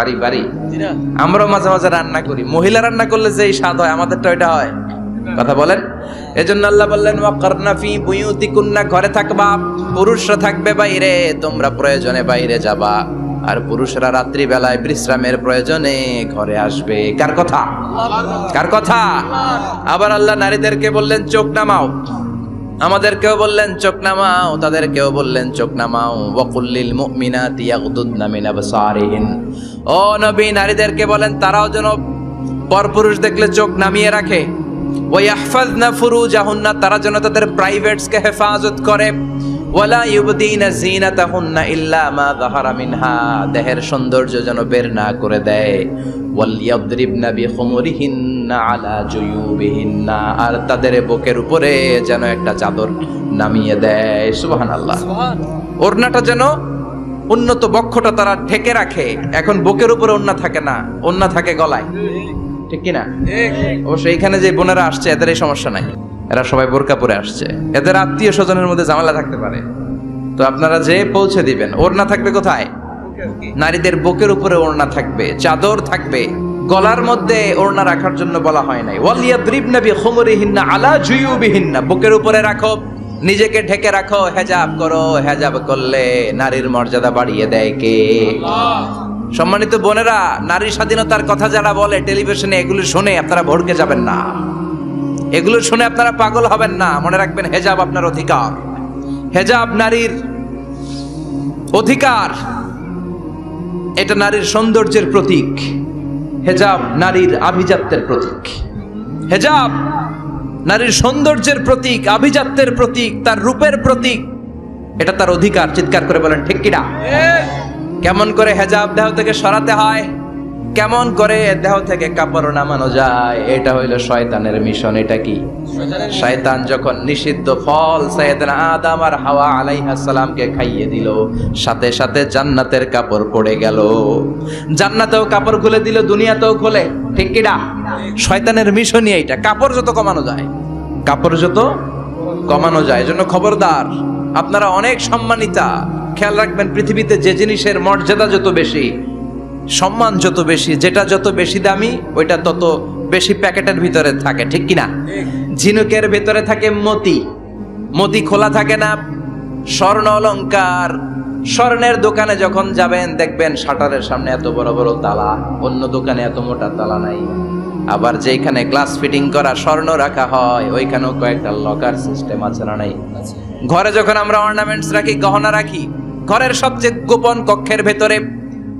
পারি পারি আমরাও মাঝে মাঝে রান্না করি। মহিলা রান্না করলে যে স্বাদ হয় আমাদেরটা ওইটা হয়। কথা বলেন? এজন্য আল্লাহ বললেন ওয়াকারনা ফি বুয়ুতিকুন্না ঘরে থাকবা পুরুষরা থাকবে বাইরে তোমরা প্রয়োজনে বাইরে যাবা। আর পুরুষরা রাত্রি বেলায় বিশ্রামের প্রয়োজনে ঘরে আসবে। কার কথা? কার কথা? আবার আল্লাহ নারীদেরকে বললেন চোখ নামাও। আমাদেরকেও বললেন চোখ নামাও। তাদেরকেও বললেন চোখ নামাও। ওয়াকুল্লিল মুমিনাতি ইয়াগদুদনা মিন আবসারিহিন। ও নবী নারীদেরকে বলেন তারাও যেন পরপুরুষ দেখলে চোখ নামিয়ে রাখে। ওয়াহফাজনা ফুরুজাহুন্না তারা যেন তাদের প্রাইভেটসকে হেফাজত করে। ওয়ালা ইউবদিনা জিনাতাহুন্না ইল্লা মা যাহারা মিনহা দেহের সৌন্দর্য যেন বের না করে দেয়। ওয়ালিয়াদরিবনা বিখুমুরিহিন্না আলা জুয়ুবিহিন্না আর তাদের বুকের উপরে যেন একটা চাদর নামিয়ে দেয়। সুবহানাল্লাহ। ওড়নাটা যেন উন্নত বক্ষটা তারা ঢেকে রাখে। এখন বুকের উপরে ওড়না থাকে না ওড়না থাকে গলায়। ঠিক কিনা? অবশ্য এইখানে যে বোনেরা আসছে, এদের এই সমস্যা নাই। এরা সবাই বোরকা পরে আসছে। এদের আত্মীয় স্বজনের মধ্যে ঝামেলা থাকতে পারে। তো আপনারা যে পৌঁছে দিবেন, ওড়না থাকবে কোথায়? নারীদের বুকের উপরে ওড়না থাকবে, চাদর থাকবে। গলার মধ্যে ওড়না রাখার জন্য বলা হয় নাই। ওয়ালিয়াদ্রিবনা বিখুমুরিহিন্না আলা জুয়ুবিহিন্না। বুকের উপরে রাখো। নিজেকে ঢেকে রাখো হেজাব করো হেজাব করলে নারীর মর্যাদা বাড়িয়ে দেয় কে? সম্মানিত বোনেরা নারী স্বাধীনতার কথা যারা বলে টেলিভিশনে এগুলো শুনে আপনারা ভড়কে যাবেন না। এগুলো শুনে আপনারা পাগল হবেন না। মনে রাখবেন হেজাব আপনার অধিকার। হেজাব নারীর অধিকার। এটা নারীর সৌন্দর্যের প্রতীক। হেজাব নারীর আভিজাত্যের প্রতীক। হেজাব নারীর সৌন্দর্যের প্রতীক আভিজাত্যের প্রতীক তার রূপের প্রতীক। এটা তার অধিকার চিৎকার করে বলেন ঠিক কিনা কেমন করে হেজাব দেহ থেকে সরাতে হয়? কেমন করে দেহ থেকে কাপড় নামানো যায়? এটা হইল শয়তানের মিশন, এটা কি? শয়তান যখন নিষিদ্ধ ফল সাইয়েদনা আদম আর হাওয়া আলাইহিস সালামকে খাইয়ে দিল, সাথে সাথে জান্নাতের কাপড় পড়ে গেল। জান্নাতেও কাপড় খুলে দিল, দুনিয়াতেও খুলে। ঠিক কিনা শয়তানের মিশনই এইটা। কাপড় যত কমানো যায়, কাপড় যত কমানো যায়। এজন্য খবরদার, আপনারা অনেক সম্মানিতা। খেয়াল রাখবেন, পৃথিবীতে যে জিনিসের মর্যাদা যত বেশি সম্মান যত বেশি, যেটা যত বেশি দামি, ওইটা তত বেশি প্যাকেটের ভিতরে থাকে, ঠিক কিনা? ঝিনুকের ভিতরে থাকে মতি। মতি খোলা থাকে না, স্বর্ণ অলঙ্কার স্বর্ণের দোকানে যখন যাবেন, দেখবেন শাটারের সামনে এত বড় বড় তালা, অন্য দোকানে এত মোটা তালা নাই। আবার যেখানে গ্লাস ফিটিং করা স্বর্ণ রাখা হয়, ওইখানেও কয়েকটা লকার সিস্টেম আছে না নাই? ঘরে যখন আমরা অর্নামেন্টস রাখি, গহনা রাখি, ঘরের সবচেয়ে গোপন কক্ষের ভেতরে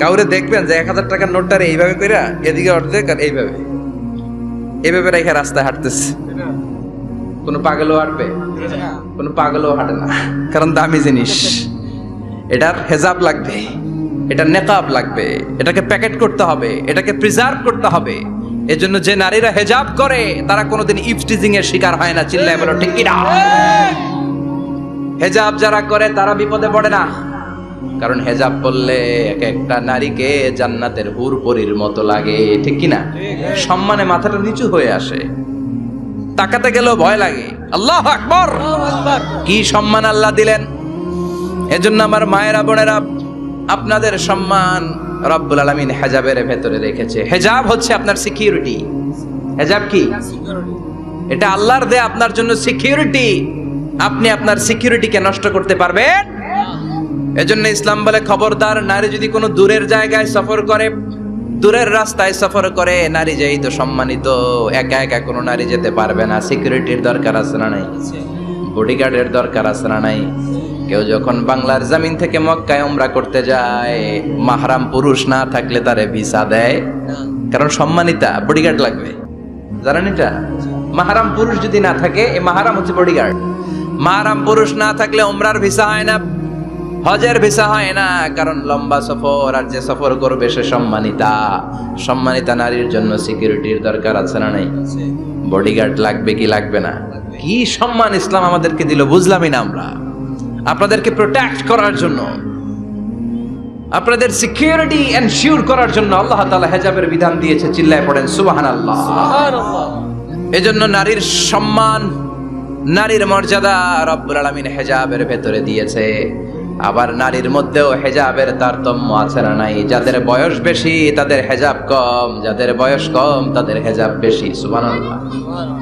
কাউরে দেখবেন যে এক হাজার টাকার নোটটার এইভাবে কইরা এদিকে অর্ধেক আর এইভাবে। এইভাবে রেখে রাস্তায় হাঁটতেছে। কোনো পাগলও হাঁটবে কোনো পাগলও হাঁটে না। কারণ দামি জিনিস। এটার হেজাব লাগবে এটা নেকাব লাগবে এটাকে প্যাকেট করতে হবে এটাকে প্রিজার্ভ করতে হবে। এজন্য যে নারীরা হেজাব করে তারা কোনোদিন ইফটিজিং এর শিকার হয় না চিল্লায় বলো ঠিক কিনা? হেজাব যারা করে তারা বিপদে পড়ে না। কারণ হেজাব পরলে এক একটা নারীকে জান্নাতের হুরপরির মতো লাগে ঠিক কিনা? সম্মানে মাথাটা নিচু হয়ে আসে। তাকাতে গেলেও ভয় লাগে। আল্লাহ আকবর! কি সম্মান আল্লাহ দিলেন? এজন্য আমার মায়েরা বোনেরা আপনাদের সম্মান রব্বুল আলমিন হেজাবের ভেতরে রেখেছে। হেজাব হচ্ছে আপনার সিকিউরিটি হেজাব কি? এটা আল্লাহর দে আপনার জন্য সিকিউরিটি আপনি আপনার সিকিউরিটিকে নষ্ট করতে পারবেন এজন্য ইসলাম বলে, খবরদার নারী যদি কোনো দূরের জায়গায় সফর করে, দূরের রাস্তায় সফর করে, নারী যেই তো সম্মানিত, একা একা কোনো নারী যেতে পারবে না। সিকিউরিটির দরকার আছে না নাই? বডিগার্ডের দরকার আছে না নাই? কেউ যখন বাংলার জামিন থেকে মক্কায় উমরা করতে যায়, মাহারাম পুরুষ না থাকলে তারে ভিসা দেয়। কারণ সম্মানিতা বডিগার্ড লাগবে। জানেন এটা? মাহারাম পুরুষ যদি না থাকে এই মাহারাম হচ্ছে বডিগার্ড মাহারাম পুরুষ না থাকলে উমরার ভিসা হয় না। হজের ভিসা হয় না কারণ লম্বা সফর আর যে সফর করবে সে সম্মানিতা। সম্মানিতা নারীর জন্য সিকিউরিটির দরকার আছে না নাই? বডিগার্ড লাগবে কি লাগবে না? কি সম্মান ইসলাম আমাদেরকে দিল বুঝলামই না আমরা। আপনাদেরকে প্রোটেক্ট করার জন্য আপনাদের সিকিউরিটি এনশিওর করার জন্য আল্লাহ তাআলা হেজাবের বিধান দিয়েছে চিল্লায় পড়েন সুবহানাল্লাহ। এজন্য নারীর সম্মান নারীর মর্যাদা রব্বুল আলামিন হেজাবের ভেতরে দিয়েছে। আবার নারীর মধ্যেও হেজাবের তারতম্য আছে না নাই। যাদের বয়স বেশি, তাদের হেজাব কম। যাদের বয়স কম, তাদের হেজাব বেশি। সুবহানাল্লাহ।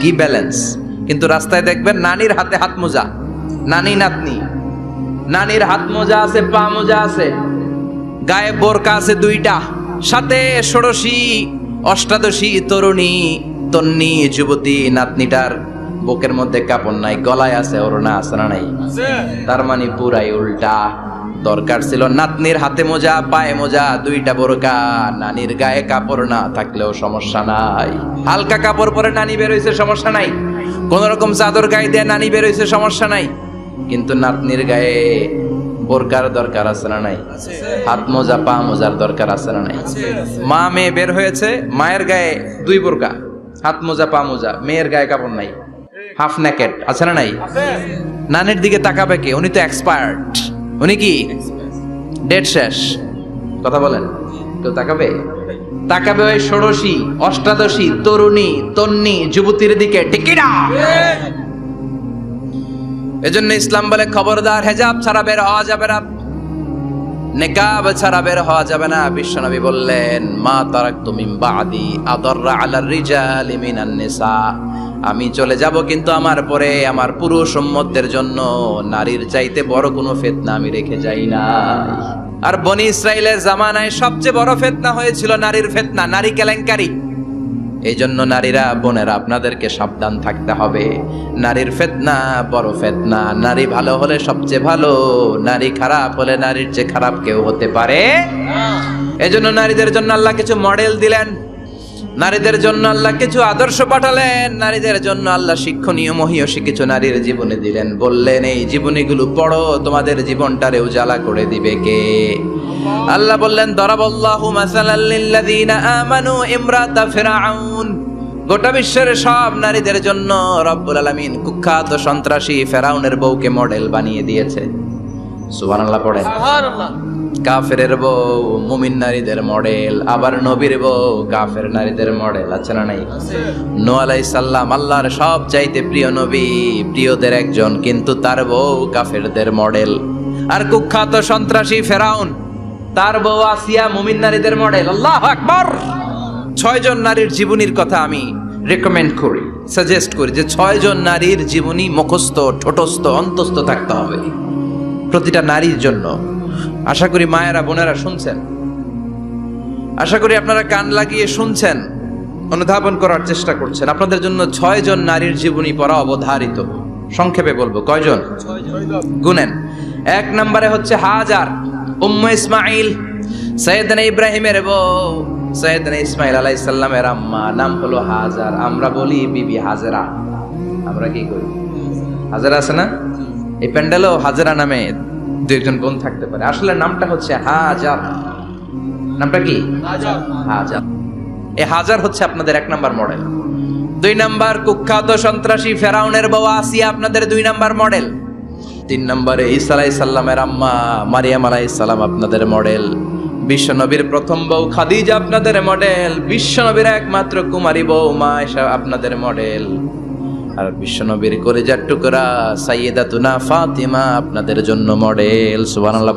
কি ব্যালেন্স কিন্তু রাস্তায় দেখবেন নানির হাতে হাত মোজা। নানি নাতনি। নানির হাত মোজা আছে, পা মোজা আছে। গায়ে বোরকা আছে দুইটা। সাথে ষোড়শী, অষ্টাদশী তরুণী, তন্নি, যুবতী, নাতনিটার বুকের মধ্যে কাপড় নাই গলায় আছে ওড়না আছে না নাই তার মানে পুরাই উল্টা। দরকার ছিল নাতনির হাতে মোজা পায়ে মোজা দুইটা বোরকা। নানির গায়ে কাপড় না থাকলেও সমস্যা নাই। হালকা কাপড় পরে নানি বের হইছে সমস্যা নাই। কোন রকম চাদর গায়ে দিয়ে নানি বের হইছে সমস্যা নাই। কিন্তু নাতনির গায়ে বোরকার দরকার আছে না নাই? হাত মোজা পা মোজার দরকার আছে না নাই? মা মেয়ে বের হয়েছে মায়ের গায়ে দুই বোরকা হাত মোজা পা মোজা মেয়ের গায়ে কাপড় নাই। হাফ নেকেট আছে না নাই? নানের দিকে তাকাবে কে? উনি তো এক্সপার্ট উনি কি? ডেট শেষ। কথা বলেন। কেউ তাকাবে? তাকাবে ওই ষোড়শী অষ্টাদশী তরুণী তন্নি যুবতীর দিকে। টিকিরা এজন্য ইসলাম বলে খবরদার হেজাব ছাড়া বের হওয়া যাবে না। নেকাব ছাড়া বের হওয়া যাবে না। বিশ্বনবী বললেন, মা তারাক তুমি বাদি আদররা আলার রিজাল নিসা। আমি চলে যাব কিন্তু আমার পরে আমার পুরুষ উম্মতদের জন্য। নারীর চাইতে বড় কোনো ফেতনা আমি রেখে যাই না আর বনি ইসরায়েলের জামানায় সবচেয়ে বড় ফেতনা হয়েছিল নারীর ফেতনা, নারী কেলেঙ্কারি। এই জন্য নারীরা, বোনেরা, আপনাদেরকে সাবধান থাকতে হবে। নারীর ফেতনা বড় ফেতনা। নারী ভালো হলে সবচেয়ে ভালো, নারী খারাপ হলে নারীর চেয়ে খারাপ কেউ হতে পারে? এই জন্য নারীদের জন্য আল্লাহ কিছু মডেল দিলেন। নারীদের জন্য আল্লাহ কিছু আদর্শ পাঠালেন। নারীদের জন্য আল্লাহ শিক্ষণীয়, মহিয়সী কিছু নারীর জীবনে দিলেন। বললেন, এই জীবনীগুলো পড়ো, তোমাদের জীবনটারে উজালা করে দিবে কে? আল্লাহ বললেন দরাবল্লাহু মাসালাল লিল্লাযীনা আমানু ইমরাতা গোটা বিশ্বের সব নারীদের জন্য রব্বুল আলামিন কুখ্যাত সন্ত্রাসী ফেরাউনের বউকে মডেল বানিয়ে দিয়েছে। সুবহানাল্লাহ কাফেরের বউ মুমিন নারীদের মডেল আবার নবীর বউ কাফের নারীদের মডেল আছে না নাই? নো আলাই সাল্লাম আল্লাহর সব চাইতে প্রিয় নবী প্রিয়দের একজন কিন্তু তার বউ কাফেরদের মডেল আর কুখ্যাত সন্ত্রাসী ফেরাউন তার বউ আসিয়া মুমিন নারীদের মডেল। আল্লাহ আকবার! ছয়জন নারীর জীবনীর কথা আমি রেকমেন্ড করি সাজেস্ট করি যে ছয়জন নারীর জীবনী মুখস্থ, ঠোঁটস্থ, অন্তস্থ থাকতে হবে প্রতিটা নারীর জন্য। আশা করি মায়েরা, বোনেরা শুনছেন? আশা করি আপনারা কান লাগিয়ে শুনছেন, অনুধাবন করার চেষ্টা করছেন। আপনাদের জন্য ছয় জন নারীর জীবনী পড়া অবধারিত। সংক্ষেপে বলব, কয়জন? গুনেন। এক নম্বরে হচ্ছে হাজার। উম্ম ইসমাইল সৈয়দনা ইব্রাহিমের বউ। সৈয়দনা ইসমাইল আলাইহিস সালামের আম্মা, নাম হলো হাজার। আমরা বলি বিবি হাজরা। আমরা কি করি? হাজারা আছে না? এই প্যান্ডেলও হাজারা নামে দু একজন বোন থাকতে পারে। আসলে নামটা হচ্ছে হাজার। নামটা কি? হাজার। এই হাজার হচ্ছে আপনাদের এক নাম্বার মডেল। দুই নাম্বার কুখ্যাত সন্ত্রাসী ফেরাউনের বউ আসিয়া আপনাদের দুই নাম্বার মডেল। তিন নম্বরে ঈসা সাল্লামের আম্মা মারিয়াম আলাই সাল্লাম আপনাদের মডেল। বিশ্বনবীর প্রথম বউ খাদিজা আপনাদের মডেল। বিশ্বনবীর একমাত্র কুমারী বউ মা এসা আপনাদের মডেল। আর বিশ্বনবীর কলেজার টুকরা সাইয়েদা তুনা ফাতিমা আপনাদের জন্য মডেল। সুবহানাল্লাহ